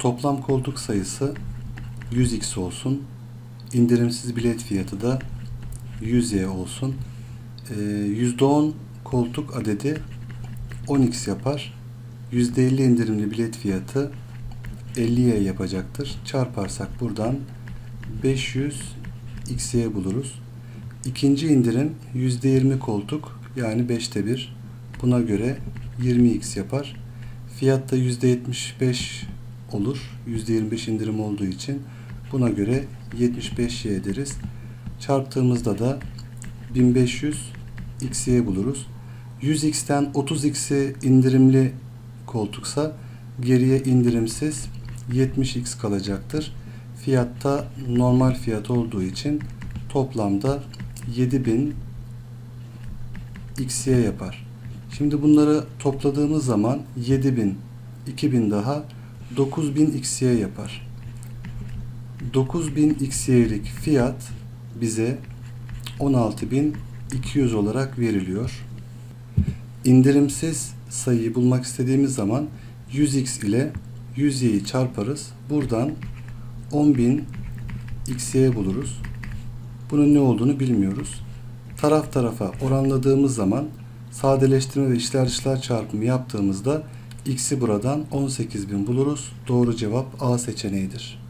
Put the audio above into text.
Toplam koltuk sayısı 100x olsun. İndirimsiz bilet fiyatı da 100y olsun. Ee, %10 koltuk adedi 10x yapar. %50 indirimli bilet fiyatı 50y yapacaktır. Çarparsak buradan 500 xy buluruz. İkinci indirim %20 koltuk yani 5'te 1. Buna göre 20x yapar. Fiyatta %75 olur. %25 indirim olduğu için buna göre 75y deriz. Çarptığımızda da 1500 xy buluruz. 100x'ten 30x'i indirimli koltuksa geriye indirimsiz 70x kalacaktır. Fiyatta normal fiyat olduğu için toplamda 7000 xy yapar. Şimdi bunları topladığımız zaman 7000 2000 daha 9000 xy yapar. 9000 xy'lik fiyat bize 16200 olarak veriliyor. İndirimsiz sayıyı bulmak istediğimiz zaman 100x ile 100y'yi çarparız. Buradan 10.000 xy buluruz. Bunun ne olduğunu bilmiyoruz. Taraf tarafa oranladığımız zaman sadeleştirme ve içler dışlar çarpımı yaptığımızda x'i buradan 18.000 buluruz. Doğru cevap A seçeneğidir.